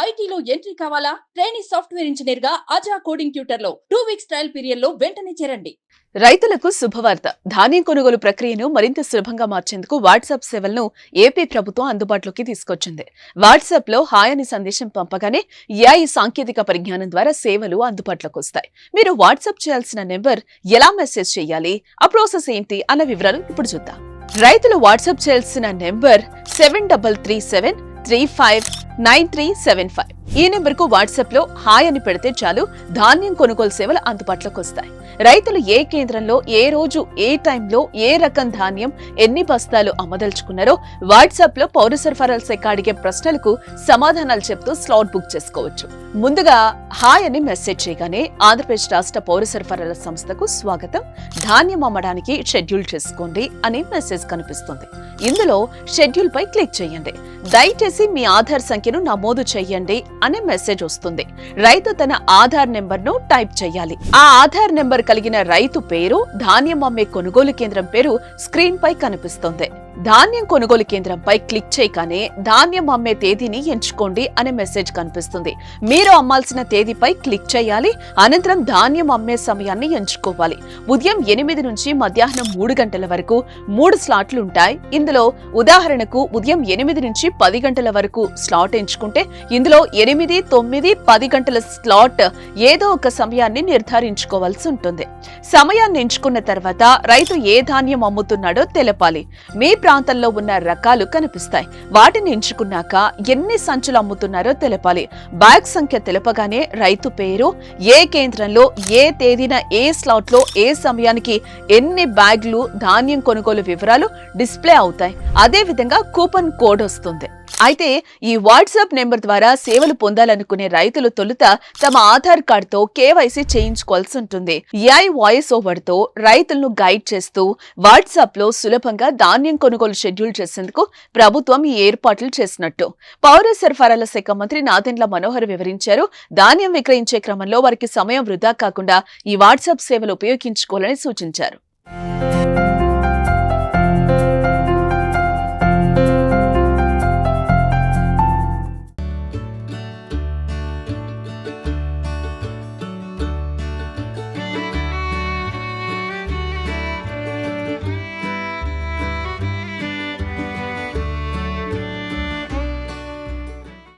ఐటీలో ఎంట్రీ కావాలా? Training software ఇంజనీర్గా అజా కోడింగ్ ట్యూటర్లో టూ వీక్స్ ట్రయల్ పీరియడ్లో వెంటనే చేరండి. రైతులకు శుభవార్త. ధాన్యం కొనుగోలు ప్రక్రియను మరింత సులభంగా మార్చేందుకు వాట్సాప్ సేవలను ఏపీ ప్రభుత్వం అందుబాటులోకి తీసుకొచ్చింది. వాట్సాప్లో హాయ్ అని సందేశం పంపగానే ఏఐ సాంకేతిక పరిజ్ఞానం ద్వారా సేవలు అందుబాటులోకి వస్తాయి. మీరు వాట్సాప్ చేయాల్సిన నెంబర్ ఎలా మెసేజ్ చేయాలి? ఆ ప్రాసెస్ ఏంటి? అన్న వివరాలు ఇప్పుడు చూద్దాం. రైతులు వాట్సాప్ చేయాల్సిన number seven double three seven three five nine three seven five. ఈ నెంబర్కు వాట్సాప్లో హాయ్ అని పెడితే చాలు ధాన్యం కొనుగోలు సేవలు అందుబాటులోకి వస్తాయి. రైతులు ఏ కేంద్రంలో ఏ రోజు ఏ టైంలో ఏ రకం ధాన్యం ఎన్ని బస్తాలు అమ్మదలుచుకున్నారో వాట్సాప్లో పౌర సరఫరాల శాఖ అడిగే ప్రశ్నలకు సమాధానాలు చెప్తూ స్లాట్ బుక్ చేసుకోవచ్చు. ముందుగా హాయ్ అని మెసేజ్ చేయగానే ఆంధ్రప్రదేశ్ రాష్ట్ర పౌర సరఫరాల సంస్థకు స్వాగతం. ధాన్యం అమ్మడానికి షెడ్యూల్ చేసుకోండి అనే మెసేజ్ కనిపిస్తుంది. ఇందులో షెడ్యూల్ పై క్లిక్ చేయండి. దయచేసి మీ ఆధార్ సంఖ్యను నమోదు చేయండి అనే మెసేజ్ వస్తుంది. రైతు తన ఆధార్ నెంబర్ను టైప్ చేయాలి. ఆ ఆధార్ నెంబర్ కలిగిన రైతు పేరు ధాన్యం అమ్మే కొనుగోలు కేంద్రం పేరు స్క్రీన్ పై కనిపిస్తుంది. ధాన్యం కొనుగోలు కేంద్రంపై క్లిక్ చేయగానే ధాన్యం అమ్మే తేదీని ఎంచుకోండి అనే మెసేజ్ కనిపిస్తుంది. మీరు అమ్మాల్సిన తేదీపై క్లిక్ చేయాలి అనంతరం ధాన్యం అమ్మే సమయాన్ని ఎంచుకోవాలి. ఉదయం ఎనిమిది నుంచి మధ్యాహ్నం మూడు గంటల వరకు మూడు స్లాట్లు ఉంటాయి. ఇందులో ఉదాహరణకు ఉదయం ఎనిమిది నుంచి పది గంటల వరకు స్లాట్ ఎంచుకుంటే ఇందులో ఎనిమిది తొమ్మిది పది గంటల స్లాట్ ఏదో ఒక సమయాన్ని నిర్ధారించుకోవాల్సి ఉంటుంది. సమయాన్ని ఎంచుకున్న తర్వాత రైతు ఏ ధాన్యం అమ్ముతున్నాడో తెలపాలి. మీ ప్రాంతంలో ఉన్న రకాలు కనిపిస్తాయి. వాటిని ఎంచుకున్నాక ఎన్ని సంచులు అమ్ముతున్నారో తెలపాలి. బ్యాగ్ సంఖ్య తెలపగానే రైతు పేరు ఏ కేంద్రంలో ఏ తేదీన ఏ స్లాట్లో ఏ సమయానికి ఎన్ని బ్యాగ్లు ధాన్యం కొనుగోలు వివరాలు డిస్ప్లే అవుతాయి. అదే విధంగా కూపన్ కోడ్ వస్తుంది. అయితే ఈ వాట్సాప్ నెంబర్ ద్వారా సేవలు పొందాలనుకునే రైతులు తొలుత తమ ఆధార్ కార్డుతో కేవైసీ చేయించుకోవాల్సి ఉంటుంది. ఏఐ వాయిస్ ఓవర్తో రైతులను గైడ్ చేస్తూ వాట్సాప్లో సులభంగా ధాన్యం కొనుగోలు షెడ్యూల్ చేసేందుకు ప్రభుత్వం ఈ ఏర్పాట్లు చేసినట్టు. పౌర సరఫరాల శాఖ మంత్రి నాదెండ్ల మనోహర్ వివరించారు. ధాన్యం విక్రయించే క్రమంలో వారికి సమయం వృధా కాకుండా ఈ వాట్సాప్ సేవలు ఉపయోగించుకోవాలని సూచించారు.